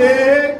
예.